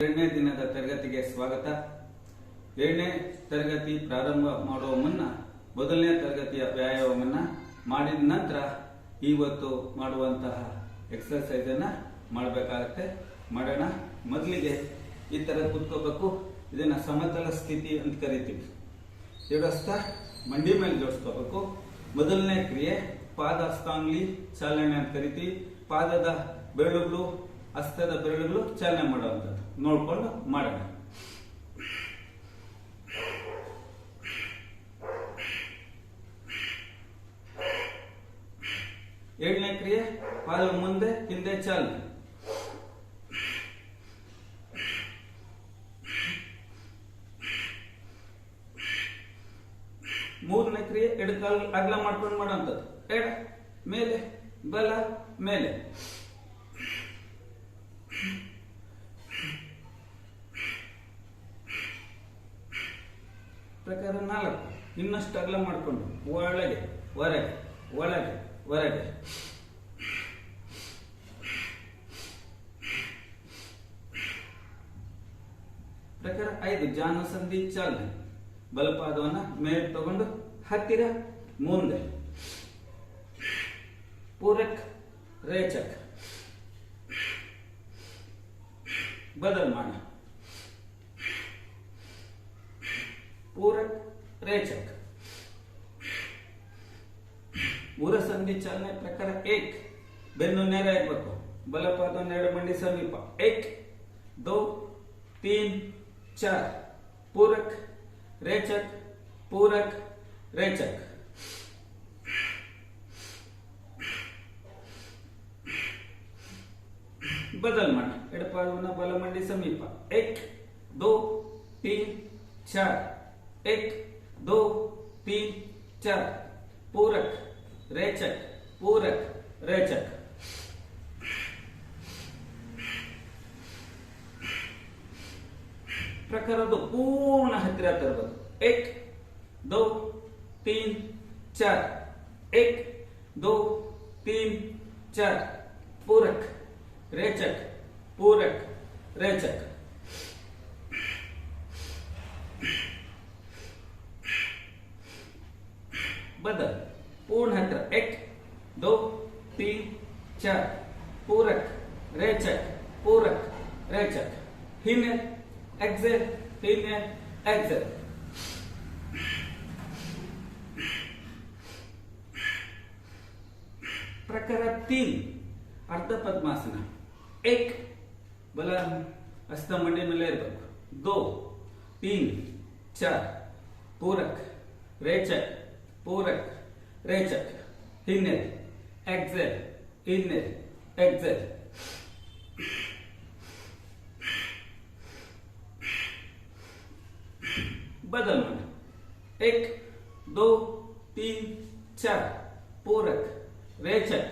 ಎರಡನೇ ದಿನದ ತರಗತಿಗೆ ಸ್ವಾಗತ. ಏಳನೇ ತರಗತಿ ಪ್ರಾರಂಭ ಮಾಡುವ ಮುನ್ನ, ಮೊದಲನೇ ತರಗತಿಯ ವ್ಯಾಯಾಮವನ್ನ ಮಾಡಿದ ನಂತರ ಇವತ್ತು ಮಾಡುವಂತಹ ಎಕ್ಸರ್ಸೈಸ್ ಅನ್ನ ಮಾಡಬೇಕಾಗತ್ತೆ. ಮಾಡೋಣ. ಮೊದಲಿಗೆ ಈ ತರ ಕುತ್ಕೋಬೇಕು. ಇದನ್ನ ಸಮತಲ ಸ್ಥಿತಿ ಅಂತ ಕರಿತೀವಿ. ಎರಡಸ್ತ ಮಂಡಿ ಮೇಲೆ ಜೋಡಿಸ್ಕೋಬೇಕು. ಮೊದಲನೇ ಕ್ರಿಯೆ, ಪಾದ ಸ್ಟಾಂಗ್ಲಿ ಚಾಲನೆ ಅಂತ ಕರಿತೀವಿ. ಪಾದದ ಬೆರಳುಗಳು ಹಸ್ತದ ಬೆರಳುಗಳು ಚಾಲನೆ ಮಾಡುವಂಥದ್ದು. ನೋಡ್ಕೊಂಡು ಮಾಡೋಣ. ಏಳನೇ ಕ್ರಿಯೆ, ಪಾದ ಮುಂದೆ, ಹಿಂದೆ ಚಾಲನೆ ಮೂರನೇ ಕ್ರಿಯೆ, ಎಡಕಾಲ್ ಅಗಲ ಮಾಡ್ಕೊಂಡು ಮಾಡುವಂಥದ್ದು ಎಡ, ಮೇಲೆ, ಬಲ, ಮೇಲೆ. ಪ್ರಕಾರ ನಾಲ್ಕು. ಇನ್ನಷ್ಟು ಅಗಲ ಮಾಡಿಕೊಂಡು, ಒಳಗೆ, ಹೊರಗೆ ಒಳಗೆ, ಹೊರಗೆ. ಪ್ರಕಾರ ಐದು ಜಾನಸಂಧಿ ಚಾಲನೆ. ಬಲಪಾದವನ್ನ ಮೇಲೆ ತಗೊಂಡು ಹತ್ತಿರ, ಮುಂದೆ. ಪೂರಕ್, ರೇಚಕ್. ಬದಲ್ ಮಾಡಿ ಪೂರಕ್ ರೇಚಕ್ ಮೂರ ಸಂಧಿ ಚಾಲನೆ ಪ್ರಕಾರ ಏಕ್ ಬೆನ್ನು ನೇರ ಇರಬೇಕು ಬಲಪಾದವನ್ನು ಎರಡು ಮಂಡಿ ಸಮೀಪ ಏಕ್ ದೋ ತೀನ್ ಚಾರ್ ಪೂರಕ್ ರೇಚಕ್ ಪೂರಕ್ ರೇಚಕ್ ಬದಲ್ ಮಾಡಿ ಎಡಪಾದವನ್ನ ಬಲ ಮಂಡಿ ಸಮೀಪ ಏಕ್ ದೋ ತೀನ್ ಚಾರ್ ಏಕ್ ದೋ ತೀನ್ ಚಾರ್ ಪೂರಕ್ ರೇಚಕ್ ಪೂರಕ್ ರೇಚಕ್ ಪ್ರಕಾರದ್ದು ಪೂರ್ಣ ಹತ್ತಿರ ತರಬಹುದು ಏಕ್ ದೋ ತೀನ್ ಚಾರ್ ಏಕ್ ದೋ ತೀನ್ ಚಾರ್ ಪೂರಕ್ ರೇಚಕ್ ಪೂರಕ್ ರೇಚಕ್ बदल। पूर्ण हत्र एक दो तीन चार। पूरक रेचक पूरक रेचक। हिने एक्झेल हिने एक्झेल प्रकार तीन अर्ध पद्मासन एक बला असता मंडे म्हणजे मलेर बघ। दो तीन चार। पूरक रेचक बदल reçak, बदलना एक दो तीन चार। पूरक रेचक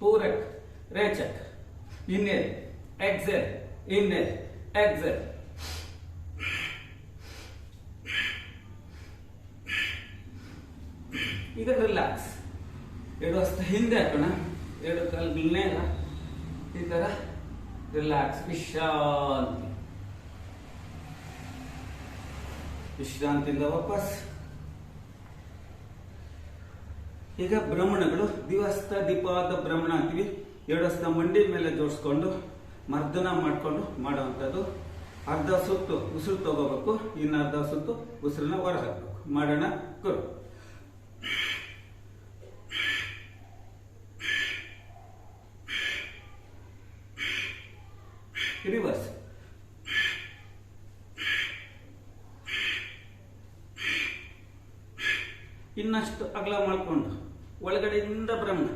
पूरक रेचक। इनर एक्सेल इनर एक्सेल ಈಗ ರಿಲ್ಯಾಕ್ಸ್ ಎರಡು ಹಸ್ತ ಹಿಂದೆ ಹಾಕೋಣ. ಎರಡು ಕಾಲು ನೇರ ಈ ತರ ರಿಲ್ಯಾಕ್ಸ್ ವಿಶ್ರಾಂತಿ. ವಿಶ್ರಾಂತಿಯಿಂದ ವಾಪಸ್. ಈಗ ಭ್ರಮಣಗಳು. ದಿವಸ್ತ ದೀಪಾದ ಭ್ರಮಣ ಅಂತೀವಿ. ಎರಡು ಹಸ್ತ ಮಂಡಿ ಮೇಲೆ ಜೋಡಿಸ್ಕೊಂಡು, ಮರ್ದನ ಮಾಡಿಕೊಂಡು ಮಾಡುವಂಥದ್ದು. ಅರ್ಧ ಸುತ್ತು ಉಸಿರು ತಗೋಬೇಕು. ಇನ್ನು ಅರ್ಧ ಸುತ್ತು ಉಸಿರನ್ನ ಹೊರ ಹಾಕ್ಬೇಕು ಮಾಡೋಣ, ಕೊಡು ರಿವರ್ಸ್ ಇನ್ನಷ್ಟು ಅಗಲ ಮಾಡಿಕೊಂಡು ಒಳಗಡೆಯಿಂದ ಭ್ರಮಣ.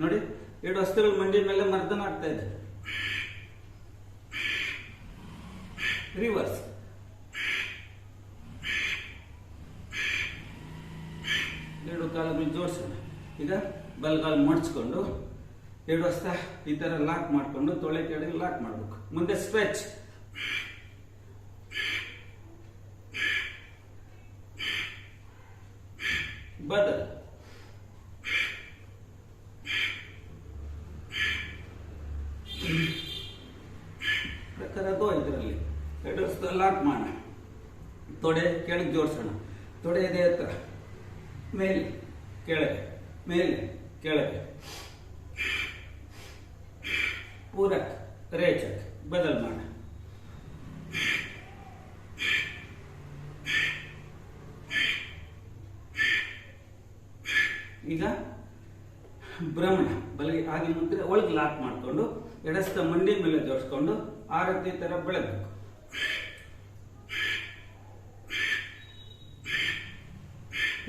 ನೋಡಿ, ಎರಡು ಹಸ್ತಗಳು ಮಂಡಿ ಮೇಲೆ ಮರ್ದನ ಆಗ್ತಾ ಇದೆ. ರಿವರ್ಸ್ ಎರಡು ಕಾಲನ್ನು ಜೋಡಿಸೋಣ. ಈಗ ಬಲ್ಗಾಲು ಮಡ್ಚ್ಕೊಂಡು ಎರಡು ಹಸ್ತ ಈ ಥರ ಲಾಕ್ ಮಾಡಿಕೊಂಡು ತೊಳೆ ಕೆಳಗೆ ಲಾಕ್ ಮಾಡಬೇಕು. ಮುಂದೆ ಸ್ಟ್ರೆಚ್ ಬದಲ್ ಕರೆದು ಇದರಲ್ಲಿ ಎರಡು ಲಾಕ್ ಮಾಡೋಣ ತೊಡೆ ಕೆಳಗೆ ಜೋಡಿಸೋಣ ತೊಡೆ ಇದೆ ಹತ್ರ ಮೇಲೆ ಕೆಳಗೆ ಮೇಲೆ ಕೆಳಗೆ ಪೂರಕ್ ರೇಚಕ್ ಬದಲ್ ಮಾಡ ಈಗ ಭ್ರಮಣ ಬಲಗೆ ಆಗಿ ಮುದ್ರೆ ಒಳಗೆ ಲಾಕ್ ಮಾಡಿಕೊಂಡು ಎಡಸ್ತ ಮಂಡಿ ಮೇಲೆ ಜೋಡಿಸ್ಕೊಂಡು ಆರತಿ ತರ ಬೆಳಗಬೇಕು.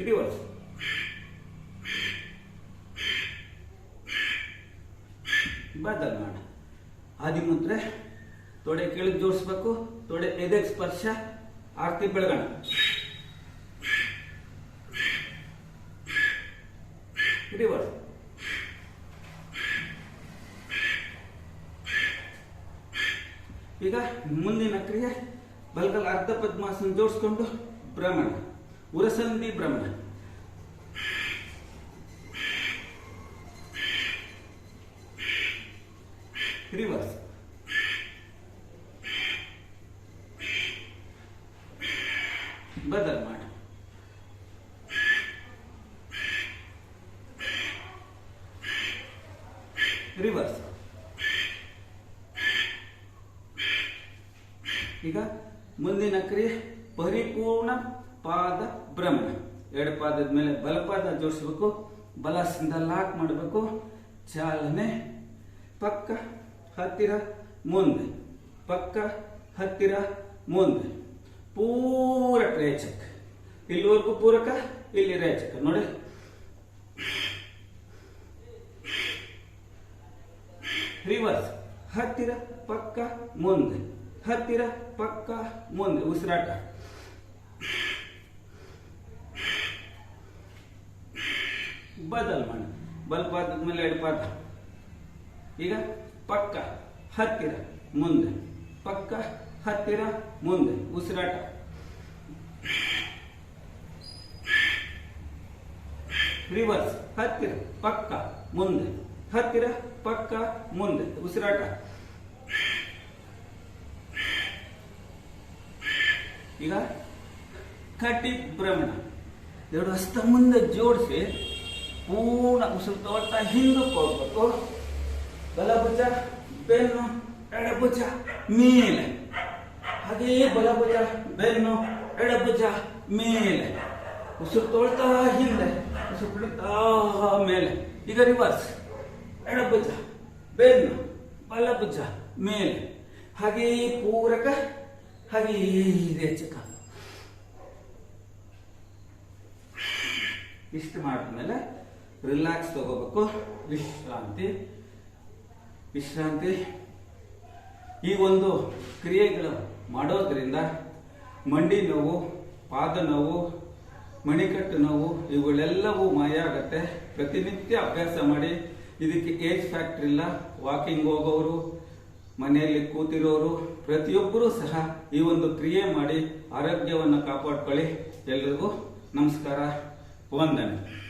ರಿವರ್ಸ್ ಬದಲ್ ಮಾಡ. ಆದಿಮುದ್ರೆ ತೊಡೆ ಕೆಳಗೆ ಜೋಡಿಸ್ಬೇಕು, ತೊಡೆ ಎದೆಗೆ ಸ್ಪರ್ಶ, ಆರತಿ ಬೆಳಗಣ ರಿವರ್ಸ್ ಈಗ ಮುಂದಿನ ಕ್ರಿಯೆ ಬಲ್ಗಲ್ ಅರ್ಧ ಪದ್ಮಾಸನ ಜೋಡಿಸ್ಕೊಂಡು ಭ್ರಮಣ ಉರಸಂಧಿ ಭ್ರಮಣ ರಿವರ್ಸ್ ಬದಲ್ ಮಾಡಿ. ರಿವರ್ಸ್ ಈಗ ಮುಂದಿನ ಕ್ರಿಯೆ ಪರಿಪೂರ್ಣ ಪಾದ ಭ್ರಮಣ ಎರಡು ಪಾದದ ಮೇಲೆ ಬಲಪಾದ ಜೋಡಿಸ್ಬೇಕು. ಬಲಸಿಂದ ಲಾಕ್ ಮಾಡಬೇಕು. ಚಾಲನೆ ಪಕ್ಕ ಹತ್ತಿರ ಮುಂದೆ. ಪಕ್ಕ ಹತ್ತಿರ ಮುಂದೆ. ಪೂರ ರೇಚಕ ಇಲ್ಲಿವರೆಗೂ ಪೂರಕ, ಇಲ್ಲಿ ರೇಚಕ ನೋಡಿ. ರಿವರ್ಸ್ ಹತ್ತಿರ, ಪಕ್ಕ, ಮುಂದೆ. ಹತ್ತಿರ ಪಕ್ಕ ಮುಂದೆ ಉಸಿರಾಟ. ಬದಲ್ ಮಾಡಿ. ಬಲ್ಪಾದದ ಮೇಲೆ ಪಾದ ಈಗ ಪಕ್ಕ ಹತ್ತಿರ ಮುಂದೆ. ಪಕ್ಕ ಹತ್ತಿರ ಮುಂದೆ ಉಸಿರಾಟ. ರಿವರ್ಸ್ ಹತ್ತಿರ ಪಕ್ಕ ಮುಂದೆ. ಹತ್ತಿರ ಪಕ್ಕ ಮುಂದೆ ಉಸಿರಾಟ. ಈಗ ಕಟಿ ಭ್ರಮಣ ಎರಡು ಹಸ್ತ ಮುಂದೆ ಜೋಡಿಸಿ ಪೂರ್ಣ ಉಸಿರು ತಗೊಳ್ತಾ ಹಿಂದಕ್ಕೆ ಹೋಗ್ಬೇಕು ಬಲಭುಜ, ಬೆನ್ನು, ಎಡಭುಜ, ಮೇಲೆ. ಹಾಗೇ ಬಲಭುಜ, ಬೆನ್ನು, ಎಡಭುಜ, ಮೇಲೆ. ಉಸಿರು ತೊಳ್ತಾ ಹಿಂದೆ ಉಸಿರು ಬಿಡುತ್ತಾ ಮೇಲೆ. ಈಗ ರಿವರ್ಸ್ ಎಡಭುಜ, ಬೆನ್ನು, ಬಲಭುಜ, ಮೇಲೆ. ಹಾಗೇ ಪೂರಕ ಹಾಗೇ ರೇಚಕ ಇಷ್ಟು ಮಾಡಿದ್ಮೇಲೆ ರಿಲ್ಯಾಕ್ಸ್ ತಗೋಬೇಕು. ವಿಶ್ರಾಂತಿ. ವಿಶ್ರಾಂತಿ. ಈ ಒಂದು ಕ್ರಿಯೆಗಳು ಮಾಡೋದ್ರಿಂದ ಮಂಡಿ ನೋವು, ಪಾದ ನೋವು, ಮಣಿಕಟ್ಟು ನೋವು, ಇವುಗಳೆಲ್ಲವೂ ಮಾಯ ಆಗತ್ತೆ. ಪ್ರತಿನಿತ್ಯ ಅಭ್ಯಾಸ ಮಾಡಿ, ಇದಕ್ಕೆ ಏಜ್ ಫ್ಯಾಕ್ಟ್ರಿ ಇಲ್ಲ. ವಾಕಿಂಗ್ ಹೋಗೋರು ಮನೆಯಲ್ಲಿ ಕೂತಿರೋರು ಪ್ರತಿಯೊಬ್ಬರೂ ಸಹ ಈ ಒಂದು ಕ್ರಿಯೆ ಮಾಡಿ ಆರೋಗ್ಯವನ್ನು ಕಾಪಾಡ್ಕೊಳ್ಳಿ. ಎಲ್ರಿಗೂ ನಮಸ್ಕಾರ. ವಂದನೆ.